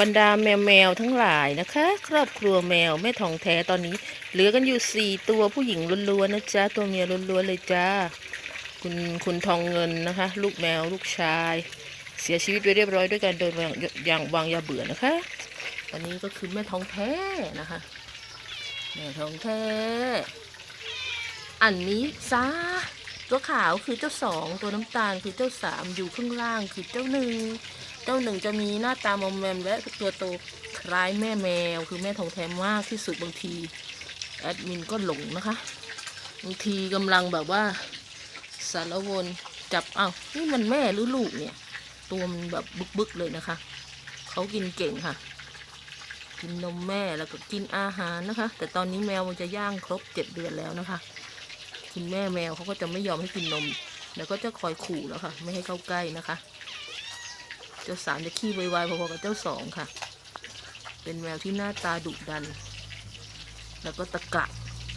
บรรดาแมวแมวทั้งหลายนะคะ ครอบครัวแมวแม่ทองแท้ตอนนี้ เหลือกันอยู่สี่ตัวผู้หญิงล้วนๆนะจ๊ะตัวเมียล้วนๆเลยจ้า คุณคุณทองเงินนะคะ ลูกแมวลูกชาย เสียชีวิตไปเรียบร้อยด้วยการโดนวางยางวางยาเบื่อนะคะอันนี้ก็คือแม่ทองแท้นะคะแม่ทองแท้อันนี้ซา ตัวขาวคือเจ้าสองตัวน้ำตาลคือเจ้าสามอยู่ข้างล่างคือเจ้าหนึ่งเจ้าหนึ่งจะมีหน้าตามอมแมมและตัวโตคล้ายแม่แมว คือแม่ทองแท้มากที่สุดบางทีแอดมินก็หลงนะคะบางทีกำลังแบบว่าสารวนจับเอ้านี่มันแม่หรือลูกเนี่ย ตัวมันแบบบึกๆเลยนะคะเขากินเก่งค่ะ กินนมแม่แล้วก็กินอาหารนะคะ แต่ตอนนี้แมวมันจะย่างครบเจ็ดเดือนแล้วนะคะ คุณแม่แมวเขาก็จะไม่ยอมให้กินนม แล้วก็จะคอยขู่แล้วค่ะ ไม่ให้เข้าใกล้นะคะ เจ้าสามจะขี้ไวๆพอๆกับเจ้าสองค่ะ เป็นแมวที่หน้าตาดุดัน แล้วก็ตะกะ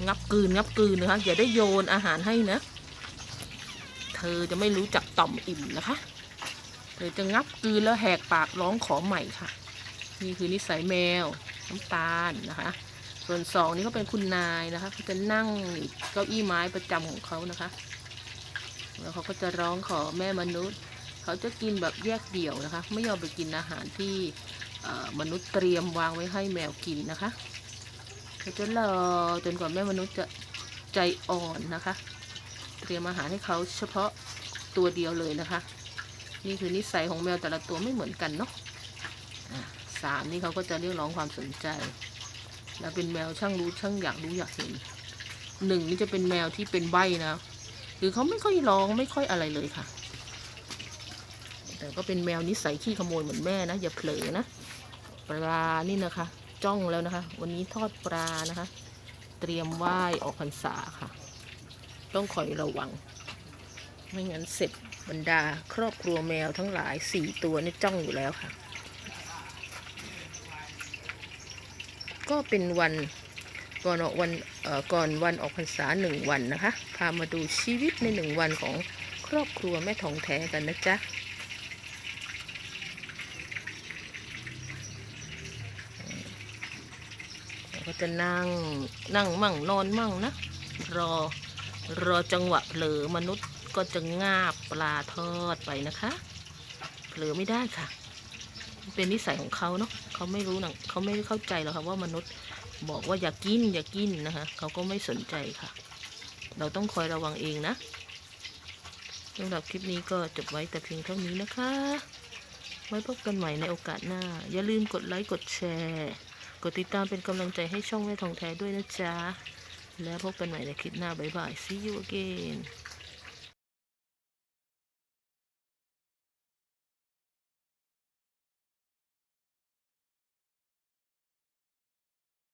งับกืนงับกืนนะคะอย่าได้โยนอาหารให้นะ เธอจะไม่รู้จักต่อมอิ่มนะคะ เธอจะงับกืนแล้วแหกปากร้องขอใหม่ค่ะ นี่คือนิสัยแมวน้ำตาลนะคะ ส่วนสองนี่เขาเป็นคุณนายนะคะเขาจะนั่งเก้าอี้ไม้ประจำของเขานะคะ แล้วเขาก็จะร้องขอแม่มนุษย์ เขาจะกินแบบแยกเดี่ยวนะคะ ไม่ยอมไปกินอาหารที่มนุษย์เตรียมวางไว้ให้แมวกินนะคะเขาจะรอจนกว่าแม่มนุษย์จะใจอ่อนนะคะ เตรียมอาหารให้เขาเฉพาะตัวเดียวเลยนะคะ นี่คือนิสัยของแมวแต่ละตัวไม่เหมือนกันเนาะสามนี่เขาก็จะเรียกร้องความสนใจ แล้วเป็นแมวช่างรู้ช่างอยากรู้อยากเห็นหนึ่งนี่จะเป็นแมวที่เป็นใบนะคือเขาไม่ค่อยร้องไม่ค่อยอะไรเลยค่ะ แต่ก็เป็นแมวนิสัยขี้ขโมยเหมือนแม่นะอย่าเผลอนะปลานี่นะคะ จ้องแล้วนะคะ วันนี้ทอดปลานะคะ เตรียมไหว้ออกพรรษาค่ะ ต้องคอยระวัง ไม่งั้นเสร็จบรรดาครอบครัวแมวทั้งหลายสี่ตัวนี่จ้องอยู่แล้วค่ะ ก็เป็นวันก่อนออกวันเอ่อก่อนวันออกพรรษาหนึ่งวันนะคะ พามาดูชีวิตในหนึ่งวันของครอบครัวแม่ทองแท้กันนะจ๊ะก็จะนั่งนั่งมั่งนอนมั่งนะ รอรอจังหวะเผลอมนุษย์ก็จะงาบปลาทอดไปนะคะ เผลอไม่ได้ค่ะ เป็นนิสัยของเขาเนาะเขาไม่รู้นะเขาไม่เข้าใจหรอกค่ะว่ามนุษย์บอกว่าอย่ากินอย่ากินนะคะเขาก็ไม่สนใจค่ะ เราต้องคอยระวังเองนะสำหรับคลิปนี้ก็จบไว้แต่เพียงเท่านี้นะคะ ไว้พบกันใหม่ในโอกาสหน้า อย่าลืมกดไลค์กดแชร์ กดติดตามเป็นกำลังใจให้ช่องแม่ทองแท้ด้วยนะจ๊ะ แล้วพบกันใหม่ในคลิปหน้าบ๊ายบาย see you again